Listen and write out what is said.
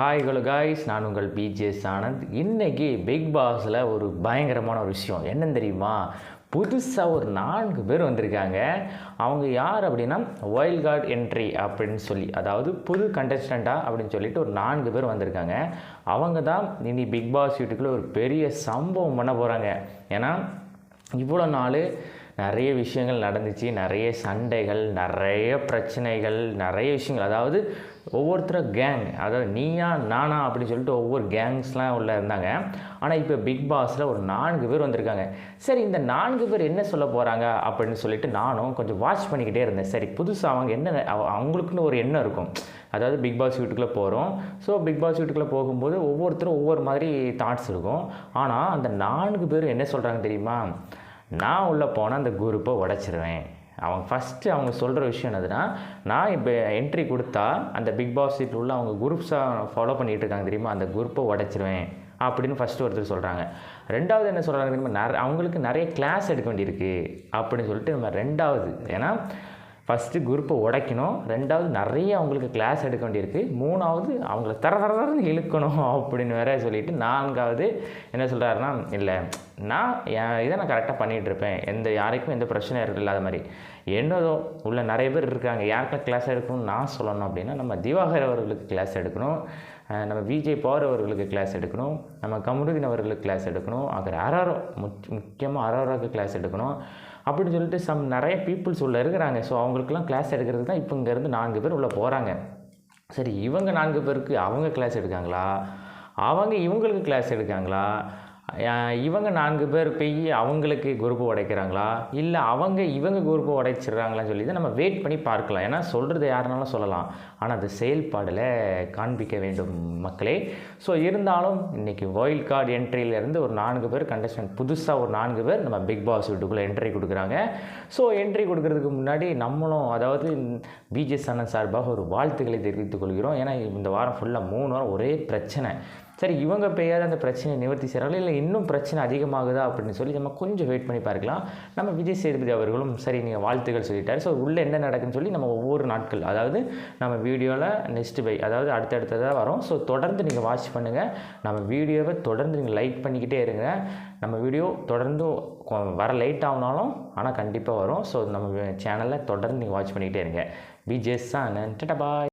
Hi hello guys நான் உங்கள் BJS Anand இன்றைக்கி பிக் பாஸில் ஒரு பயங்கரமான ஒரு விஷயம். என்னன்னு தெரியுமா? புதுசாக ஒரு நான்கு பேர் வந்திருக்காங்க. அவங்க யார் அப்படின்னா வைல்ட் கார்டு என்ட்ரி அப்படின்னு சொல்லி அதாவது புது கண்டஸ்டண்ட்டாக அப்படின்னு சொல்லிட்டு ஒரு நான்கு பேர் வந்திருக்காங்க. அவங்க தான் இனி பிக் பாஸ் வீட்டுக்குள்ளே ஒரு பெரிய சம்பவம் பண்ண போகிறாங்க ஏன்னா இவ்வளோ நாள் நிறைய விஷயங்கள் நடந்துச்சு நிறைய சண்டைகள் நிறைய பிரச்சனைகள் நிறைய விஷயங்கள். அதாவது ஒவ்வொருத்தரும் கேங் அதாவது நீயா நானா அப்படின்னு சொல்லிட்டு ஒவ்வொரு கேங்ஸ்லாம் உள்ள இருந்தாங்க. ஆனால் இப்போ பிக் பாஸில் ஒரு நான்கு பேர் வந்திருக்காங்க. சரி இந்த நான்கு பேர் என்ன சொல்ல போகிறாங்க அப்படின்னு சொல்லிட்டு நானும் கொஞ்சம் வாட்ச் பண்ணிக்கிட்டே இருந்தேன். சரி புதுசாக அவங்க என்ன அவ- அவங்களுக்குன்னு ஒரு எண்ணம் இருக்கும். அதாவது பிக் பாஸ் வீட்டுக்குள்ளே போகிறோம் ஸோ பிக் பாஸ் வீட்டுக்குள்ளே போகும்போது ஒவ்வொருத்தரும் ஒவ்வொரு மாதிரி தாட்ஸ் இருக்கும். ஆனால் அந்த நான்கு பேர் என்ன சொல்கிறாங்க தெரியுமா? நான் உள்ளே போனால் அந்த குரூப்பை உடச்சிருவேன். அவங்க ஃபஸ்ட்டு அவங்க சொல்கிற விஷயம் என்னதுன்னா நான் இப்போ என்ட்ரி கொடுத்தா அந்த பிக் பாஸ் சீட்டில் உள்ள அவங்க குரூப்ஸாக ஃபாலோ பண்ணிகிட்டு இருக்காங்க தெரியுமா? அந்த குரூப்பை உடச்சிருவேன் அப்படின்னு ஃபஸ்ட்டு ஒருத்தர் சொல்கிறாங்க ரெண்டாவது என்ன சொல்கிறாங்க தெரியுமா? நிற அவங்களுக்கு நிறைய கிளாஸ் எடுக்க வேண்டியிருக்கு அப்படின்னு சொல்லிட்டு நம்ம ரெண்டாவது ஏன்னா ஃபஸ்ட்டு குரூப்பை உடைக்கணும். ரெண்டாவது நிறைய அவங்களுக்கு கிளாஸ் எடுக்க வேண்டியிருக்கு. மூணாவது அவங்கள தர தர தரன்னு இழுக்கணும் அப்படின்னு வேற சொல்லிவிட்டு நான்காவது என்ன சொல்கிறாருன்னா இல்லை நான் என் இதை நான் கரெக்டாக பண்ணிகிட்ருப்பேன் எந்த யாருக்கும் எந்த பிரச்சனையும் இல்லாத மாதிரி. என்னதோ உள்ள நிறைய பேர் இருக்காங்க. யாருக்கெல்லாம் கிளாஸ் எடுக்கணும்னு நான் சொல்லணும் அப்படின்னா நம்ம திவாகர் அவர்களுக்கு கிளாஸ் எடுக்கணும். நம்ம விஜய் பவர் அவர்களுக்கு கிளாஸ் எடுக்கணும். நம்ம கமருதீன் அவர்களுக்கு கிளாஸ் எடுக்கணும். அப்புறம் அராரோ முக் முக்கியமாக அராரோக்கு கிளாஸ் எடுக்கணும். அப்படின்னு சொல்லிட்டு சம் நிறைய பீப்புள்ஸ் உள்ளே இருக்கிறாங்க. ஸோ அவங்களுக்குலாம் கிளாஸ் எடுக்கிறது தான் இப்போ இங்கேருந்து நான்கு பேர் உள்ளே போகிறாங்க சரி இவங்க நான்கு பேருக்கு அவங்க கிளாஸ் எடுக்காங்களா? அவங்க இவங்களுக்கு கிளாஸ் எடுக்காங்களா? இவங்க நான்கு பேர் போய் அவங்களுக்கு குரூப்பு உடைக்கிறாங்களா? இல்லை அவங்க இவங்க குரூப்பு உடைச்சிடுறாங்களான்னு சொல்லி தான் நம்ம வெயிட் பண்ணி பார்க்கலாம். ஏன்னா சொல்கிறது யாருனாலும் சொல்லலாம். ஆனால் அது செயல்பாடில் காண்பிக்க வேண்டும் மக்களே. ஸோ இருந்தாலும் இன்றைக்கி வைல்ட் கார்டு என்ட்ரியிலேருந்து ஒரு நான்கு பேர் கண்டஸ்டன்ட் புதுசாக ஒரு நான்கு பேர் நம்ம பிக் பாஸ் வீட்டுக்குள்ளே என்ட்ரி கொடுக்குறாங்க. ஸோ என்ட்ரி கொடுக்கறதுக்கு முன்னாடி நம்மளும் அதாவது பிஜே சன்னன் சார்பாக ஒரு வாழ்த்துக்களை தெரிவித்துக் கொள்கிறோம். ஏன்னா இந்த வாரம் ஃபுல்லாக மூணு வாரம் ஒரே பிரச்சனை. சரி இவங்க பெய்யாத அந்த பிரச்சனையை நிவர்த்தி செய்கிறாங்களா இல்லை இன்னும் பிரச்சனை அதிகமாகுதா அப்படின்னு சொல்லி நம்ம கொஞ்சம் வெயிட் பண்ணி பார்க்கலாம். நம்ம விஜய் சேதுபதி அவர்களும் சரி நீங்கள் வாழ்த்துக்கள் சொல்லிட்டார். ஸோ உள்ளே என்ன நடக்குன்னு சொல்லி நம்ம ஒவ்வொரு நாட்கள் அதாவது நம்ம வீடியோவில் நெக்ஸ்ட் பை அதாவது அடுத்தடுத்ததாக வரும். ஸோ தொடர்ந்து நீங்கள் வாட்ச் பண்ணுங்கள் நம்ம வீடியோவை தொடர்ந்து நீங்கள் லைக் பண்ணிக்கிட்டே இருங்க. நம்ம வீடியோ தொடர்ந்து வர லைட் ஆகுனாலும் ஆனால் கண்டிப்பாக வரும். ஸோ நம்ம சேனலில் தொடர்ந்து நீங்கள் வாட்ச் பண்ணிக்கிட்டே இருங்க. பிஜேஸ் தான் பாய்